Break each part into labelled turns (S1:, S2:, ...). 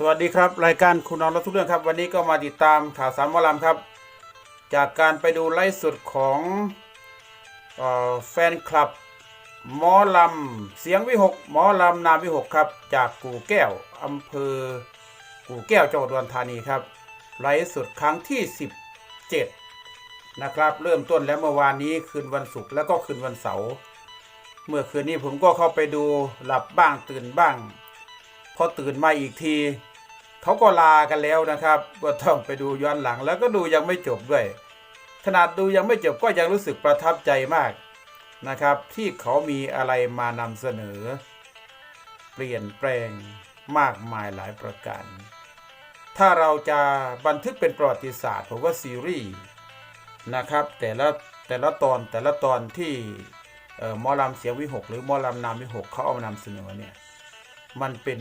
S1: สวัสดีครับ รายการคุณนอนรถทุกเรื่องครับ วันนี้ก็มาติดตามข่าวสารหมอลำครับ จากการไปดูไลฟ์สดของออแฟนคลับหมอลำเสียงวิหกหมอลำนามวิหกครับ จากกู่แก้วอำเภอกู่แก้วจังหวัดอุดรธานีครับไลฟ์สดครั้งที่ 17 นะครับ เริ่มต้นแล้วเมื่อวานนี้คืนวันศุกร์แล้วก็คืนวันเสาร์เมื่อคืนนี้ผมก็เข้าไปดูหลับบ้างตื่นบ้าง พอตื่นมาอีกที เขาก็ลากันแล้วนะครับก็ต้องไปดูย้อนหลังแล้วก็ดูยังไม่จบด้วย ขนาดดูยังไม่จบก็ยังรู้สึกประทับใจมากนะครับ ที่เขามีอะไรมานำเสนอ เปลี่ยนแปลงมากมายหลายประการ ถ้าเราจะบันทึกเป็นประวัติศาสตร์ผมว่าซีรีส์นะครับ แต่ละแต่ละตอนแต่ละตอนที่เอ่อหมอลำเสียงวิหก หรือมอลำนามวิหกเขาเอามานำเสนอเนี่ยมันเป็น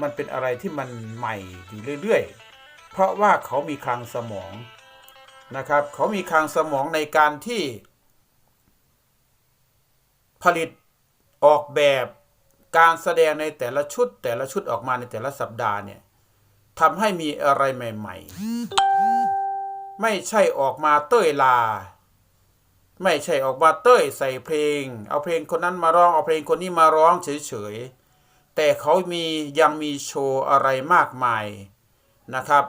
S1: มันเป็นอะไรที่มันใหม่อยู่เรื่อยๆ เพราะว่าเขามีคลังสมองนะครับ เขามีคลังสมองในการที่ ผลิตออกแบบการแสดงในแต่ละชุด แต่ละชุดออกมาในแต่ละสัปดาห์เนี่ยทำให้มีอะไรใหม่ ๆ ไม่ใช่ออกมาเต้ยลา ไม่ใช่ออกมาเต้ยใส่เพลง เอาเพลงคนนั้นมาร้องเอาเพลงคนนี้มาร้องเฉยๆ แต่เขามียังมีโชว์อะไรมากมายนะครับ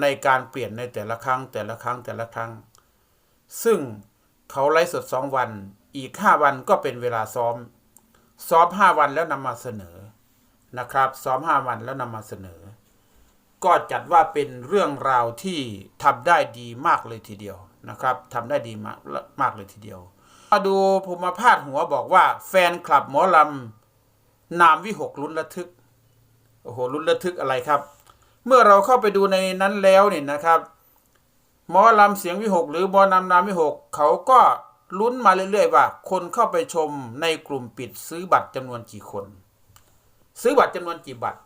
S1: ในการเปลี่ยนในแต่ละครั้งแต่ละครั้งแต่ละครั้ง ซึ่งเขาไลฟ์สดสองวันอีกห้าวันก็เป็นเวลาซ้อม ซ้อมห้าวันแล้วนำมาเสนอนะครับ ซ้อมห้าวันแล้วนำมาเสนอ ก็จัดว่าเป็นเรื่องราวที่ทำได้ดีมากเลยทีเดียวนะครับทำได้ดีมากมากเลยทีเดียวมาดูผมมาพาดหัวบอกว่าแฟนคลับหมอลำ นามวิหกลุ้นระทึกโอ้โหลุ้นระทึกอะไรครับ เมื่อเราเข้าไปดูในนั้นแล้วเนี่ยนะครับหมอลำเสียงวิหกหรือหมอนำนามวิหกเขาก็ลุ้นมาเรื่อยๆว่า คนเข้าไปชมในกลุ่มปิดซื้อบัตรจำนวนกี่คน ซื้อบัตรจำนวนกี่บัตร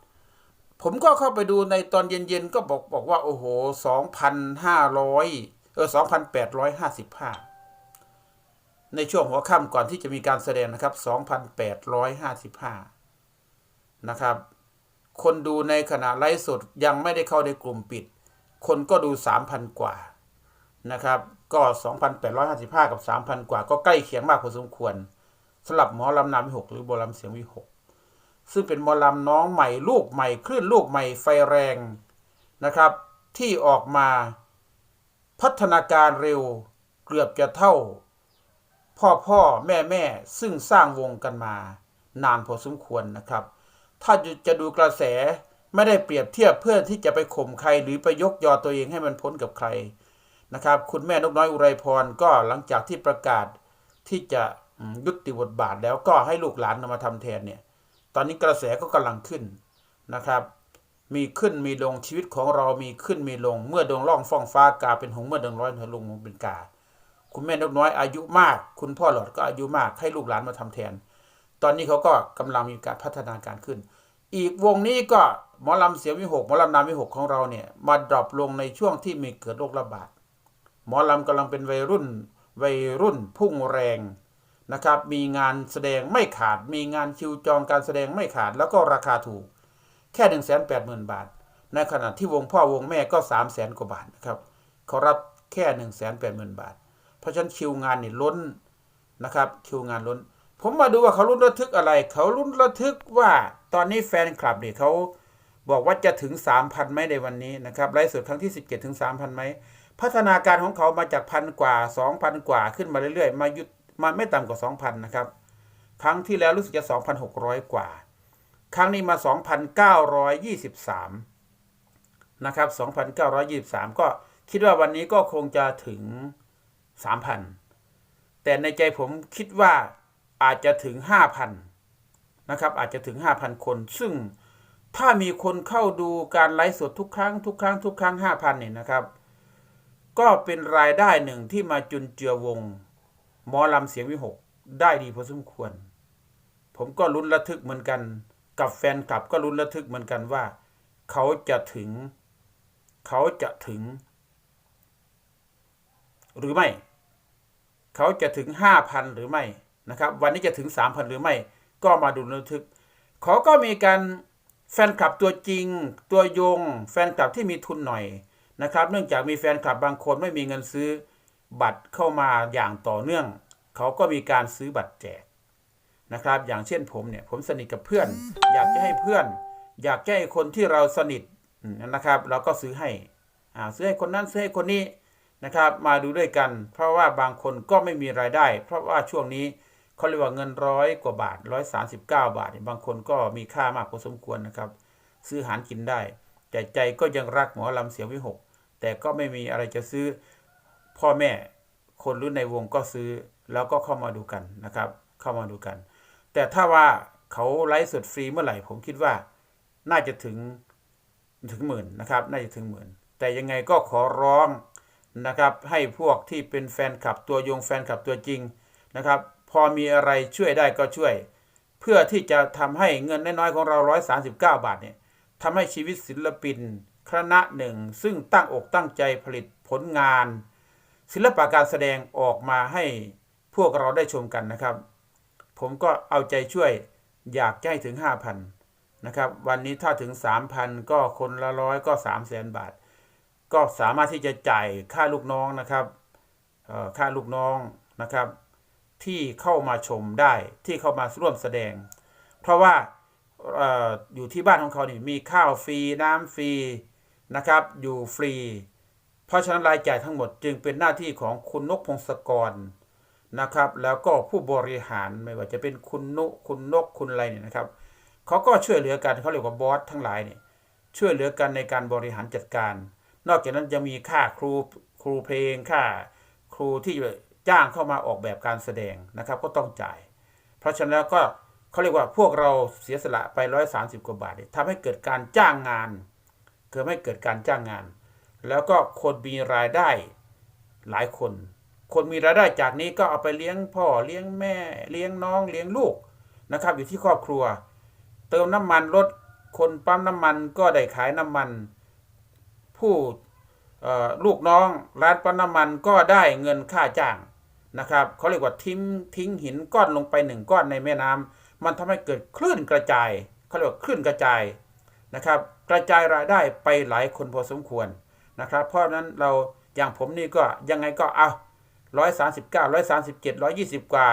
S1: ผมก็เข้าไปดูในตอนเย็นๆก็บอกบอกว่าโอ้โหสองพันห้าร้อยเออสองพันแปดร้อยห้าสิบห้าในช่วงหัวค่ำก่อนที่จะมีการแสดงนะครับสองพั นะครับ คนดูในขณะไลฟ์สดยังไม่ได้เข้าในกลุ่มปิด คนก็ดูสามพันกว่านะครับก็สองพันแปดร้อยห้าสิบห้ากับสามพันกว่า ก็ใกล้เคียงมากพอสมควรสำหรับหมอลำนามวิหกหรือโบรำเสียงวิหกซึ่งเป็นหมอลำน้องใหม่ลูกใหม่คลื่นลูกใหม่ไฟแรงนะครับ ที่ออกมาพัฒนาการเร็วเกือบจะเท่า พ่อพ่อแม่แม่ซึ่งสร้างวงกันมานานพอสมควรนะครับ ถ้าจะดูกระแสไม่ได้เปรียบเทียบเพื่อที่จะไปข่มใครหรือไปยกยอตัวเองให้มันพ้นกับใครนะครับ คุณแม่นกน้อยอุไรพรก็หลังจากที่ประกาศที่จะยุติบทบาทแล้วก็ให้ลูกหลานนำมาทำแทนเนี่ย ตอนนี้กระแสก็กำลังขึ้นนะครับ มีขึ้นมีลงชีวิตของเรามีขึ้นมีลง เมื่อดวงล่องฟ้องฟ้ากาเป็นหงเมื่อดวงร้อยเธอลงเป็นกา คุณแม่นกน้อยอายุมาก คุณพ่อหลอดก็อายุมากให้ลูกหลานมาทำแทน ตอนนี้เขาก็กำลังมีการพัฒนาการขึ้น อีกวงนี้ก็หมอลำเสียงวิหกหมอลำนามวิหกของเราเนี่ยมาดรอปลงในช่วงที่มีเกิดโรคระบาดหมอลำกำลังเป็นวัยรุ่น วัยรุ่นพุ่งแรงนะครับ มีงานแสดงไม่ขาด มีงานคิวจองการแสดงไม่ขาด แล้วก็ราคาถูก แค่หนึ่งแสนแปดหมื่นบาท ในขณะที่วงพ่อวงแม่ก็สามแสนกว่าบาทนะครับเขารับแค่หนึ่งแสนแปดหมื่นบาท เพราะฉะนั้นคิวงานนี่ล้นนะครับ คิวงานล้น ผมมาดูว่าเขาลุ้นระทึกอะไร เขาลุ้นระทึกว่าตอนนี้แฟนคลับเนี่ยเขาบอกว่าจะถึง 3,000ไหมในวันนี้นะครับไลฟ์สดครั้งที่ 17 ถึง 3,000ไหมพัฒนาการของเขามาจากพันกว่า 2,000 กว่าขึ้นมาเรื่อยๆ มายุดมาไม่ต่ำกว่า 2,000 นะครับ ครั้งที่แล้วรู้สึกจะ 2,600 กว่า ครั้งนี้มา 2,923 นะครับ 2,923 ก็คิดว่าวันนี้ก็คงจะถึง 3,000 แต่ในใจผมคิดว่า อาจจะถึง 5,000 นะครับ อาจจะถึง 5,000 คน ซึ่งถ้ามีคนเข้าดูการไลฟ์สดทุกครั้งทุกครั้งทุกครั้ง 5,000เนี่ยนะครับ ก็เป็นรายได้หนึ่งที่มาจุนเจือวงหมอลำเสียงวิหกได้ดีพอสมควร ผมก็ลุ้นระทึกเหมือนกัน กับแฟนคลับก็ลุ้นระทึกเหมือนกันว่า เขาจะถึง เขาจะถึง หรือไม่ เขาจะถึงห้าพันหรือไม่ นะครับวันนี้จะถึงสามพันหรือไม่ ก็มาดูระทึก เขาก็มีการแฟนคลับตัวจริง ตัวยง แฟนคลับที่มีทุนหน่อยนะครับ เนื่องจากมีแฟนคลับบางคนไม่มีเงินซื้อบัตรเข้ามาอย่างต่อเนื่อง เขาก็มีการซื้อบัตรแจกนะครับ อย่างเช่นผมเนี่ยผมสนิทกับเพื่อน อยากจะให้เพื่อน อยากจะให้คนที่เราสนิทนะครับ เราก็ซื้อให้อ่าซื้อให้คนนั้นซื้อให้คนนี้นะครับ มาดูด้วยกัน เพราะว่าบางคนก็ไม่มีรายได้ เพราะว่าช่วงนี้ เขาเรียกว่าเงินร้อยกว่าบาทร้อยสาสิบเก้าบาทเนี่ยบางคนก็มีค่ามากพอสมควรนะครับ ซื้ออาหารกินได้ แต่ใจก็ยังรักหมอลำเสียงวิหก แต่ก็ไม่มีอะไรจะซื้อพ่อแม่คนรุ่นในวงก็ซื้อแล้วก็เข้ามาดูกันนะครับ เข้ามาดูกัน แต่ถ้าว่าเขาไลฟ์สดฟรีเมื่อไหร่ ผมคิดว่าน่าจะถึงถึงหมื่นนะครับ น่าจะถึงหมื่น แต่ยังไงก็ขอร้องนะครับ ให้พวกที่เป็นแฟนคลับตัวยงแฟนคลับตัวจริงนะครับ อมีอะไรช่วยได้ก็ช่วย เพื่อที่จะทำให้เงินน้อยๆของเรา 139 บาทเนี่ยทำให้ชีวิตศิลปินคณะหนึ่ง ซึ่งตั้งอกตั้งใจผลิตผลงาน ศิลปะการแสดงออกมาให้พวกเราได้ชมกันนะครับ ผมก็เอาใจช่วยอยากให้ถึง 5,000นะครับ วันนี้ถ้าถึง 3,000 ก็คนละร้อยก็ 3 0 0 0 0 0บาท ก็สามารถที่จะจ่ายค่าลูกน้องนะครับค่าลูกน้องนะครับ ที่เข้ามาชมได้ที่เข้ามาร่วมแสดง เพราะว่าอออยู่ที่บ้านของเขานี่มีข้าวฟรีน้ำฟรีนะครับ อยู่ฟรี เพราะฉะนั้นรายจ่ายทั้งหมดจึงเป็นหน้าที่ของคุณนกพงศกรนะครับ แล้วก็ผู้บริหารไม่ว่าจะเป็นคุณนุคุณนกคุณอะไรเนี่ยนะครับเขาก็ช่วยเหลือกันเขาเรียกว่าบอสทั้งหลายเนี่ยช่วยเหลือกันในการบริหารจัดการ นอกจากนั้นจะมีค่าครูครูเพลงค่าครูที่ จ้างเข้ามาออกแบบการแสดงนะครับก็ต้องจ่าย เพราะฉะนั้นแล้วก็เขาเรียกว่าพวกเราเสียสละไป130กว่าบาทเนี่ยทำให้เกิดการจ้างงานเกิดให้เกิดการจ้างงาน แล้วก็คนมีรายได้หลายคน คนมีรายได้จากนี้ก็เอาไปเลี้ยงพ่อเลี้ยงแม่เลี้ยงน้องเลี้ยงลูกนะครับ อยู่ที่ครอบครัว เติมน้ำมันรถคนปั๊มน้ำมันก็ได้ขายน้ำมัน ผู้ลูกน้องร้านปั๊มน้ำมันก็ได้เงินค่าจ้าง นะครับเขาเรียกว่าทิ้งทิ้งหินก้อนลงไปหนึ่งก้อนในแม่น้ำมันทำให้เกิดคลื่นกระจายเขาเรียกว่าคลื่นกระจายนะครับกระจายรายได้ไปหลายคนพอสมควรนะครับ เพราะนั้นเราอย่างผมนี่ก็ยังไงก็เอาร้อยสาสิบเก้าร้อยสาสิบเจ็ดร้อยยี่สิบกว่า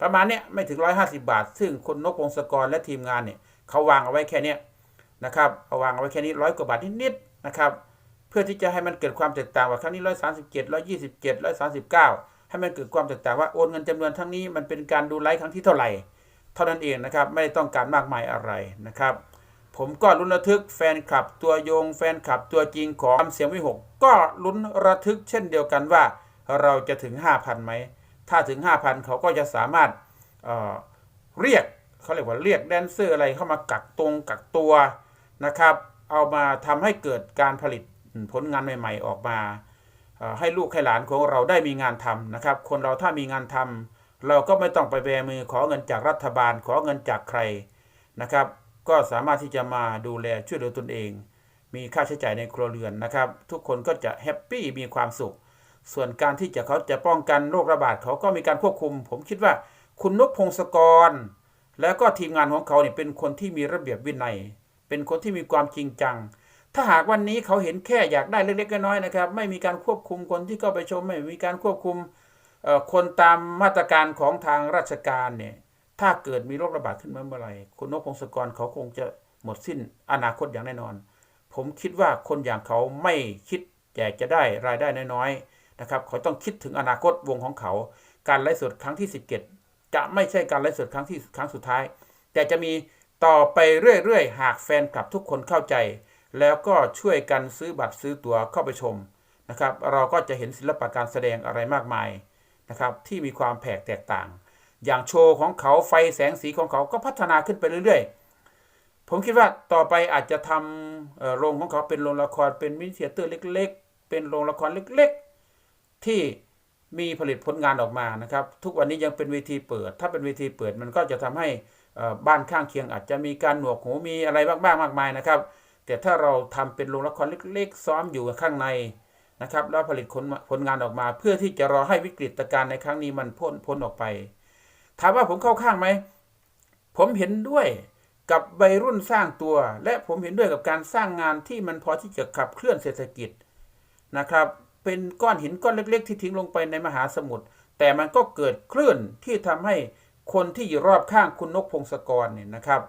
S1: ประมาณเนี้ยไม่ถึงร้อยห้าสิบาท ซึ่งคุณนกพงศกรและทีมงานเนี่ยเขาวางเอาไว้แค่เนี้ยนะครับเอาวางเอาไว้แค่นี้ร้อยกว่าบาทนิดๆนะครับ เพื่อที่จะให้มันเกิดความแตกต่างว่าครั้งนี้ร้อยสาสิบเจ็ดร้อยยี่สิบเจ็ดร้อยสาสิบเก้า ให้มันเกิดความแตกต่างว่าโอนเงินจำนวนทั้งนี้มันเป็นการดูไลฟ์ครั้งที่เท่าไหร่ เท่านั้นเองนะครับ ไม่ได้ต้องการมากมายอะไรนะครับ ผมก็ลุ้นระทึกแฟนคลับตัวโยงแฟนคลับตัวจริงของเสียงวิหกก็ลุ้นระทึกเช่นเดียวกันว่าเราจะถึง 5,000ไหม ถ้าถึง 5,000 เขาก็จะสามารถเเรียกเขาเรียกว่าเรียกแดนเซอร์อะไรเข้ามากักตรงกักตัวนะครับ เอามาทำให้เกิดการผลิตผลงานใหม่ ๆ ออกมา ให้ลูกให้หลานของเราได้มีงานทำนะครับ คนเราถ้ามีงานทำเราก็ไม่ต้องไปแบมือขอเงินจากรัฐบาลขอเงินจากใครนะครับ ก็สามารถที่จะมาดูแลช่วยเหลือตนเอง มีค่าใช้จ่ายในครัวเรือนนะครับ ทุกคนก็จะแฮปปี้มีความสุข ส่วนการที่จะเขาจะป้องกันโรคระบาดเขาก็มีการควบคุม ผมคิดว่าคุณนกพงศกร แล้วก็ทีมงานของเขาเนี่ยเป็นคนที่มีระเบียบวินัย เป็นคนที่มีความจริงจัง ถ้าหากวันนี้เขาเห็นแค่อยากได้เล็กๆน้อยๆนะครับ ไม่มีการควบคุมคนที่เข้าไปชม ไม่มีการควบคุมคนตามมาตรการของทางราชการเนี่ย ถ้าเกิดมีโรคระบาดขึ้นมาเมื่อไหร่คุณนกพงศกรเขาคงจะหมดสิ้นอนาคตอย่างแน่นอน ผมคิดว่าคนอย่างเขาไม่คิดอยากจะได้รายได้น้อยๆนะครับ เขาต้องคิดถึงอนาคตวงของเขา การไลฟ์สดครั้งที่ 17 จะไม่ใช่การไลฟ์สดครั้งที่ครั้งสุดท้าย แต่จะมีต่อไปเรื่อยๆ หากแฟนคลับทุกคนเข้าใจ แล้วก็ช่วยกันซื้อบัตรซื้อตั๋วเข้าไปชมนะครับ เราก็จะเห็นศิลปะการแสดงอะไรมากมายนะครับ ที่มีความแปลกแตกต่าง อย่างโชว์ของเขาไฟแสงสีของเขาก็พัฒนาขึ้นไปเรื่อย ๆ ผมคิดว่าต่อไปอาจจะทำโรงของเขาเป็นโรงละครเป็นมินิเทเตอร์เล็ก ๆ เป็นโรงละครเล็ก ๆ ที่มีผลิตผลงานออกมานะครับ ทุกวันนี้ยังเป็นเวทีเปิด ถ้าเป็นเวทีเปิดมันก็จะทำให้บ้านข้างเคียงอาจจะมีการหนวกหูมีอะไรบ้างๆมากมายนะครับ แต่ถ้าเราทำเป็นโรงละครเล็กๆ ซ้อมอยู่ข้างในนะครับ แล้วผลิตผลงานออกมา เพื่อที่จะรอให้วิกฤตการณ์ในครั้งนี้มันพ้นพ้นออกไป ถามว่าผมเข้าข้างไหม ผมเห็นด้วยกับวัยรุ่นสร้างตัว และผมเห็นด้วยกับการสร้างงานที่มันพอที่จะขับเคลื่อนเศรษฐกิจนะครับ เป็นก้อนหินก้อนเล็ก ๆ ที่ทิ้งลงไปในมหาสมุทรแต่มันก็เกิดคลื่นที่ทำให้คนที่อยู่รอบข้างคุณนกพงศกรเนี่ยนะครับ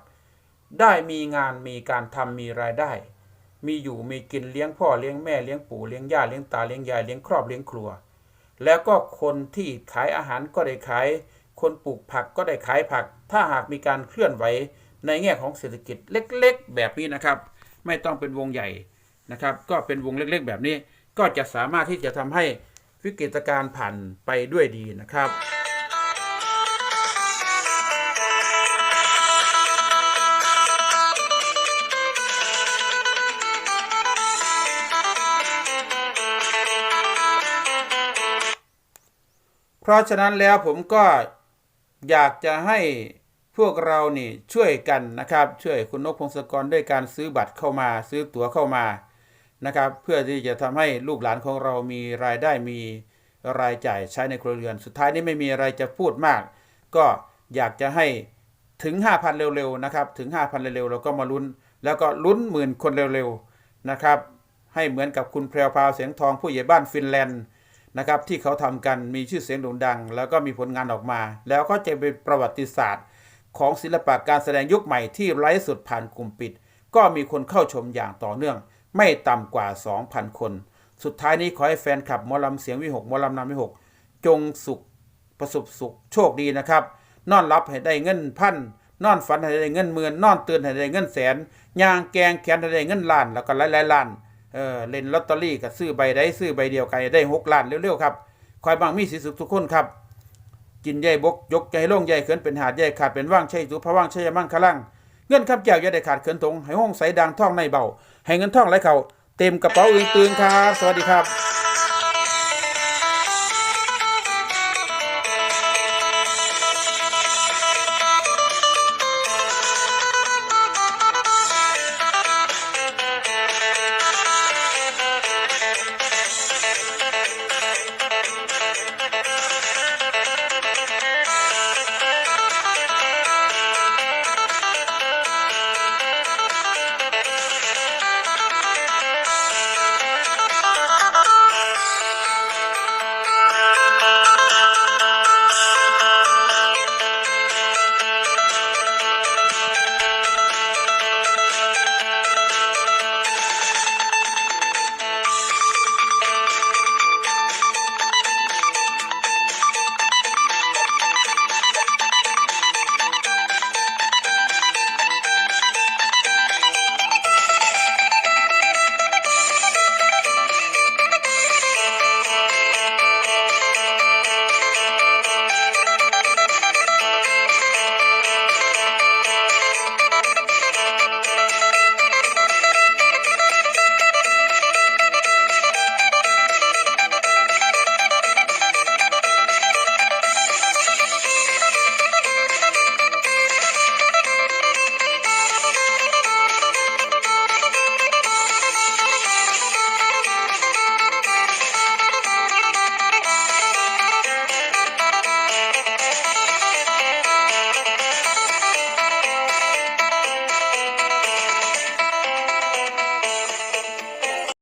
S1: ได้มีงานมีการทำมีรายได้ มีอยู่มีกินเลี้ยงพ่อเลี้ยงแม่เลี้ยงปู่เลี้ยงย่าเลี้ยงตาเลี้ยงยายเลี้ยงครอบเลี้ยงครัว แล้วก็คนที่ขายอาหารก็ได้ขาย คนปลูกผักก็ได้ขายผัก ถ้าหากมีการเคลื่อนไหวในแง่ของเศรษฐกิจเล็ก ๆ แบบนี้นะครับ ไม่ต้องเป็นวงใหญ่นะครับ ก็เป็นวงเล็ก ๆ แบบนี้ก็จะสามารถที่จะทำให้วิกฤตการณ์ผ่านไปด้วยดีนะครับ ราะฉะนั้นแล้วผมก็อยากจะให้พวกเรานี่ช่วยกันนะครับ ช่วยคุณนกพงศกรด้วยการซื้อบัตรเข้ามา ซื้อตั๋วเข้ามานะครับ เพื่อที่จะทำให้ลูกหลานของเรามีรายได้มีรายจ่ายใช้ในครัวเรือน สุดท้ายนี้ไม่มีอะไรจะพูดมาก ก็อยากจะให้ถึง 5,000 เร็วๆนะครับ ถึง 5,000 เร็วๆเราก็มาลุ้น แล้วก็ลุ้นหมื่นคนเร็วๆนะครับ ให้เหมือนกับคุณแพรวพราวเสียงทองผู้ใหญ่บ้านฟินแลนด์ นะครับที่เขาทำกันมีชื่อเสียงโด่งดัง แล้วก็มีผลงานออกมา แล้วก็จะเป็นประวัติศาสตร์ ของศิลปะการแสดงยุคใหม่ที่ไร้สุดผ่านกลุ่มปิด ก็มีคนเข้าชมอย่างต่อเนื่อง ไม่ต่ำกว่า 2,000 คน สุดท้ายนี้ขอให้แฟนคลับมอลำเสียงวิหกมอลำนำวิหกจงสุขประสบสุขโชคดีนะครับ นอนรับให้ได้เงินพันนอนฝันให้ได้เงินหมื่นนอนตื่นให้ได้เงินแสนย่างแกงแขนให้ได้เงินล้านแล้วก็หลายๆล้าน เออเล่นลอตเตอรี่ก็ซื้อใบได้ซื้อใบเดียวกันได้หกล้านเร็วๆครับคอยบางมีสีสุขทุกคนครับกินใหญ่บกยกใหญ่ลงใหญ่เขินเป็นหาดใหญ่ขาดเป็นว่างใช่สุพะว่างใช่มั่งขลังเงื่อนคำแจวอย่าได้ขาดเขินตรงให้ห้องใสดังท่องในเบาให้เงินท่องไหลเข่าเต็มกระเป๋าอื่นตื่นครับสวัสดีครับ